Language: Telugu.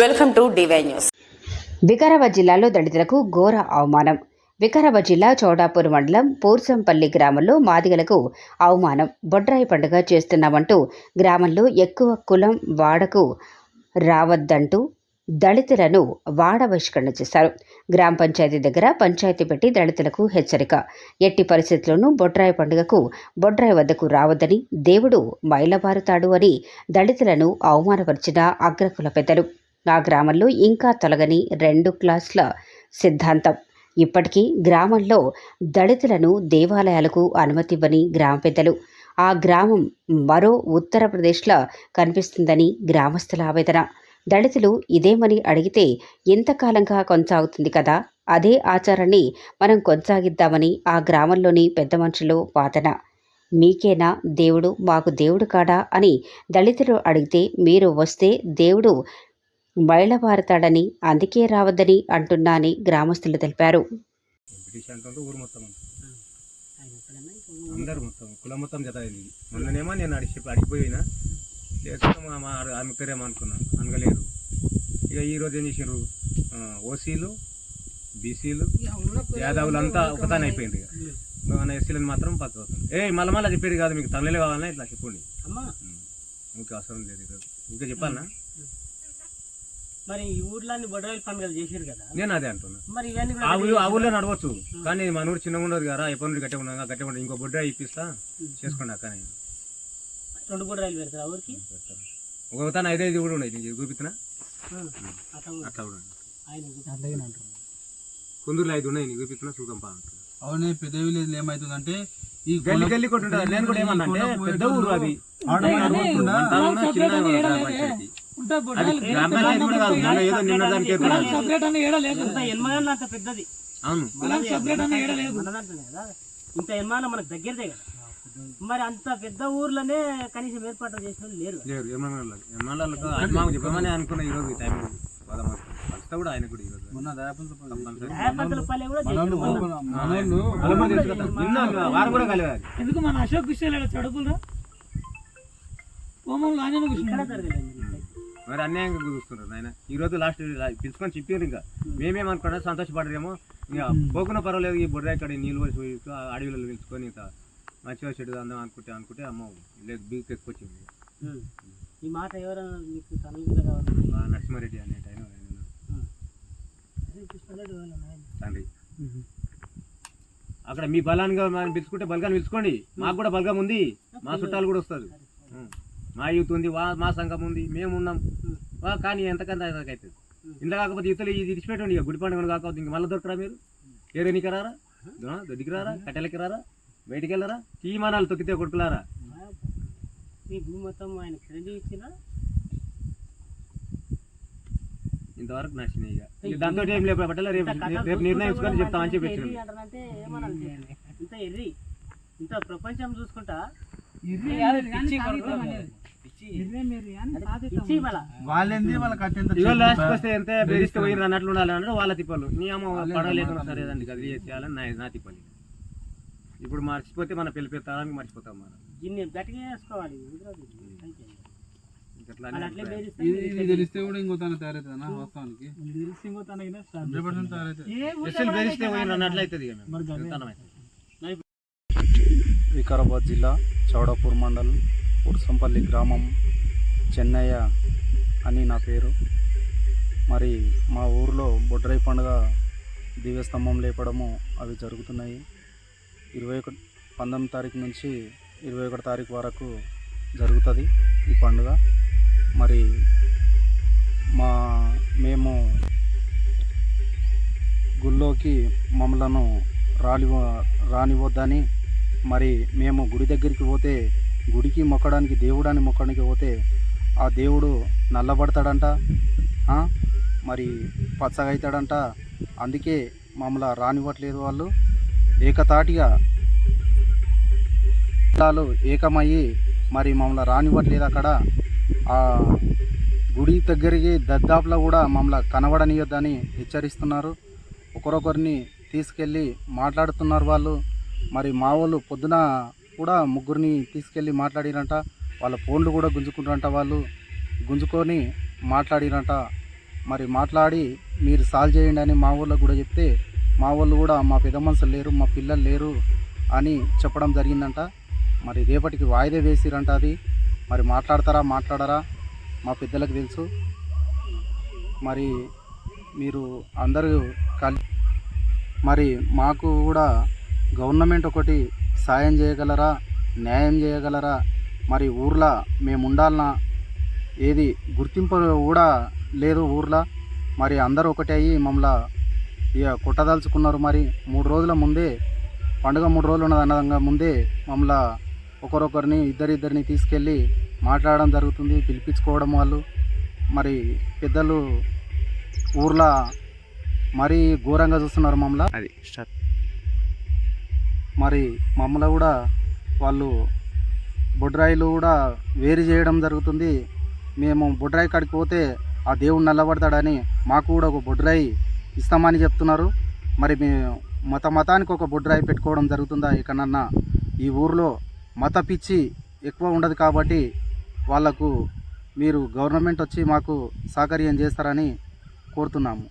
Welcome to DY news Vikarabad జిల్లాలో దళితులకు ఘోర అవమానం. వికారాబాద్ జిల్లా చౌడాపూర్ మండలం పూర్సంపల్లి గ్రామంలో మాదిగలకు అవమానం. బొడ్రాయి పండుగ చేస్తున్నామంటూ గ్రామంలో ఎక్కువ కులం వాడకు రావద్దంటూ దళితులను వాడ బహిష్కరణ చేశారు. గ్రామ పంచాయతీ దగ్గర పంచాయతీ పెట్టి దళితులకు హెచ్చరిక. ఎట్టి పరిస్థితుల్లోనూ బొడ్రాయి పండుగకు బొడ్రాయి వద్దకు రావద్దని దేవుడు మైలబారుతాడు అని దళితులను అవమానపరిచిన అగ్రకుల పెద్దలు. ఆ గ్రామంలో ఇంకా తొలగని రెండు క్లాసుల సిద్ధాంతం. ఇప్పటికీ గ్రామంలో దళితులను దేవాలయాలకు అనుమతివ్వని గ్రామ పెద్దలు. ఆ గ్రామం మరో ఉత్తరప్రదేశ్లో కనిపిస్తుందని గ్రామస్తుల ఆవేదన. దళితులు ఇదేమని అడిగితే ఎంతకాలంగా కొనసాగుతుంది కదా? అదే ఆచారాన్ని మనం కొనసాగిద్దామని ఆ గ్రామంలోని పెద్ద మనుషులు వాదన. మీకేనా? దేవుడు మాకు దేవుడు కాడా? అని దళితులు అడిగితే మీరు వస్తే దేవుడు బయలుపారుతాడని అందుకే రావద్దని అంటున్నా అని గ్రామస్తులు తెలిపారు. బ్రిటిష్ అంటుంటే ఊరు మొత్తం అంతా. అందరు మొత్తం కులం మొత్తం జత అయింది ఇది. మొన్ననేమో నేను అడిగి అడిగిపోయినా లేకపోతే మా మా ఆమె పేరేమో అనుకున్నా అనగలేరు. ఇక ఈ రోజు ఏం చేసారు ఓసీలు బీసీలు యాదవులు అంతా ఒకతానే అయిపోయింది ఇక. మన ఎస్సీలను మాత్రం పక్క అవుతుంది ఏ మళ్ళీ మళ్ళీ చెప్పేది కాదు మీకు తమిళ కావాలన్నా ఇట్లా చెప్పండి. ఇంకా అవసరం లేదు ఇంకా. చెప్పాలనా? మరి ఈ ఊర్లన్నీ బొడ్రాయిల పండుగలు చేసారు కదా? నేను అదే అంటున్నా. మరి ఇవన్నీ కూడా ఆ ఊరు ఆ ఊళ్ళో నడవచ్చు. కానీ మన ఊరు చిన్నగా ఉండదు కదా ఎప్పటి నుండి గట్టిగా ఉండదు గట్టిగా ఉండదు ఇంకో బొడ్డ ఇప్పిస్తా చేసుకోండి అక్క నేను. రెండు బొడ్రాయిలు పెడతారు ఆ ఊరికి ఒక తన ఐదైదు కూడా ఉన్నాయి నేను చూపిస్తున్నా. అట్లా కూడా. అట్లా కూడా ఉన్నాయి. ఆయన అంటారు కుందూరులో ఐదు ఉన్నాయి నీకు చూపిస్తున్నా చూద్దాం పా అంటున్నా. అవునే పెద్ద విలేజ్ ఏమైతుందంటే ఈ గల్లి గల్లి కొట్టుంటా నేను కూడా ఏమన్నా అంటే పెద్ద ఊరు అది. చిన్న పంచాయతీ. ఇంత ఎనమాన అంత పెద్దది. అవును. మనది మనదంటేనే కదా ఇంత ఎనమాన మనకు దగ్గరదే కదా. మరి అంత పెద్ద ఊర్లోనే కనీసం ఏర్పాట్లు చేసిన లేరు చెప్పమని అనుకున్నా ఈరోజు ఈ టైం కూడా ఆయన కూడా మొన్న కూడా వారు కూడా కలిగారు ఎందుకు మన అశోక్ విషయాలు చడుపులరా హోమంలో ఆయన మరి అన్యాయంగా చూస్తున్నారు ఆయన ఈ రోజు లాస్ట్ పిలుచుకొని చెప్పారు ఇంకా. మేమేమనుకున్నా సంతోషపడరేమో. ఇంకా పోకున్న పర్వాలేదు ఈ బుర్ర ఇక్కడ నీళ్ళు పోసి పోయి అడవిలో పిలుచుకొని ఇంకా మంచిగా చెడు అందాం అనుకుంటే అనుకుంటే అమ్మ లేదు బీక్ ఎక్కువచ్చింది. ఈ మాట ఎవరైనా మీకు నరసింహారెడ్డి అనే ఆయన ఆయన తండ్రి. అక్కడ మీ బలాన్గా మనం పిలుచుకుంటే బలగాన్ని పిలుచుకోండి. మాకు కూడా బలగం ఉంది. మా చుట్టాలు కూడా వస్తారు. మా యూత్ ఉంది వా మా సంఘం ఉంది మేము ఉన్నాం. వా కానీ ఎంతకంత అవుతుంది ఇంత కాకపోతే యువతలు ఇది ఇడిచిపెట్టండి ఇక గుడి పండుగ కాకపోతే ఇంక మళ్ళీ దొరకరా మీరు? ఏరేనికి రారా? దొడ్డికి రారా? కట్టెలకి రారా? బయటికి వెళ్ళరా? తీమానాలు తొక్కితే కొడుకులారా? ఈ భూమి మొత్తం ఆయన క్రెడిట్ ఇచ్చిన ఇంతవరకు నచ్చింది ఇక. దాంతో ఏం లేపు పట్టాల రేపు రేపు నిర్ణయించుకొని చెప్తామని చెప్పి ఇంత ఎర్రి ఇంత ప్రపంచం చూసుకుంటా? వాళ్ళేంది వస్తే ఎంత? బెదిరిస్తే పోయిన అన్నట్లు ఉండాలి అంటే వాళ్ళ తిప్పలు. నీ అమ్మ పడవ లేకుండా సరే దాన్ని అది చేయాలని నా నా తిప్పలు. ఇప్పుడు మర్చిపోతే మన పెళ్ళి పెడతానికి మర్చిపోతాం మనం. దీన్ని గట్టిగా వాళ్ళు ఇది తెలిస్తే కూడా ఇంకో తన తయారవుతుందా వాస్తవానికి? హండ్రెడ్ పర్సెంట్ తయారవుతుంది అయితే. వికారాబాద్ జిల్లా చౌడాపూర్ మండలం. ఉడుసంపల్లి గ్రామం చెన్నయ్య అని నా పేరు. మరి మా ఊరిలో బొడ్రై పండుగ దివ్యస్తంభం లేపడము అవి జరుగుతున్నాయి. ఇరవై ఒకటి పంతొమ్మిది తారీఖు నుంచి ఇరవై ఒకటి తారీఖు వరకు జరుగుతుంది ఈ పండుగ. మరి మా మేము గుళ్ళోకి మమ్మలను రానివ రానివద్దని మరి మేము గుడి దగ్గరికి పోతే గుడికి మొక్కడానికి దేవుడాన్ని మొక్కడానికి పోతే ఆ దేవుడు నల్లబడతాడంట మరి పచ్చగా అవుతాడంట అందుకే మమ్మల్ని రానివ్వట్లేదు వాళ్ళు. ఏకతాటిగా జిల్లాలు ఏకమయ్యి మరి మమ్మల్ని రానివ్వట్లేదు అక్కడ. ఆ గుడి దగ్గరికి దద్దాపులో కూడా మమ్మల్ని కనబడనీయొద్దని హెచ్చరిస్తున్నారు. ఒకరొకరిని తీసుకెళ్ళి మాట్లాడుతున్నారు వాళ్ళు. మరి మా వాళ్ళు పొద్దున కూడా ముగ్గురిని తీసుకెళ్ళి మాట్లాడినంట వాళ్ళ ఫోన్లు కూడా గుంజుకుంటారంట వాళ్ళు. గుంజుకొని మాట్లాడినంట మరి మాట్లాడి మీరు సాల్వ్ చేయండి అని మా ఊళ్ళో కూడా చెప్తే మా వాళ్ళు కూడా మా పెద్ద మనుషులు లేరు మా పిల్లలు లేరు అని చెప్పడం జరిగిందంట. మరి రేపటికి వాయిదా వేసిరంట అది. మరి మాట్లాడతారా మాట్లాడరా? మా పెద్దలకు తెలుసు. మరి మీరు అందరూ కలి మరి మాకు కూడా గవర్నమెంట్ ఒకటి సాయం చేయగలరా? న్యాయం చేయగలరా? మరి ఊర్లో మేము ఉండాలన్నా ఏది గుర్తింపు కూడా లేదు ఊర్లో. మరి అందరూ ఒకటి అయ్యి మమ్మల్ని ఇక కొట్టదలుచుకున్నారు మరి. మూడు రోజుల ముందే పండుగ మూడు రోజులు ఉన్నది అనగా ముందే మమ్మల్ని ఒకరొకరిని ఇద్దరిద్దరిని తీసుకెళ్ళి మాట్లాడడం జరుగుతుంది పిలిపించుకోవడం వాళ్ళు. మరి పెద్దలు ఊర్లో మరీ ఘోరంగా చూస్తున్నారు మమ్మల్ని. అది స్టార్ట్ మరి మమ్మల్ని కూడా వాళ్ళు బొడ్రాయిలు కూడా వేరు చేయడం జరుగుతుంది. మేము బొడ్రాయి కాడికి పోతే ఆ దేవుడు నల్లబడతాడని మాకు కూడా ఒక బొడ్రాయి ఇస్తామని చెప్తున్నారు. మరి మేము మత మతానికి ఒక బొడ్రాయి పెట్టుకోవడం జరుగుతుందా? ఎక్కడన్నా ఈ ఊర్లో మత పిచ్చి ఎక్కువ ఉండదు కాబట్టి వాళ్ళకు మీరు గవర్నమెంట్ వచ్చి మాకు సహకార్యం చేస్తారని కోరుతున్నాము.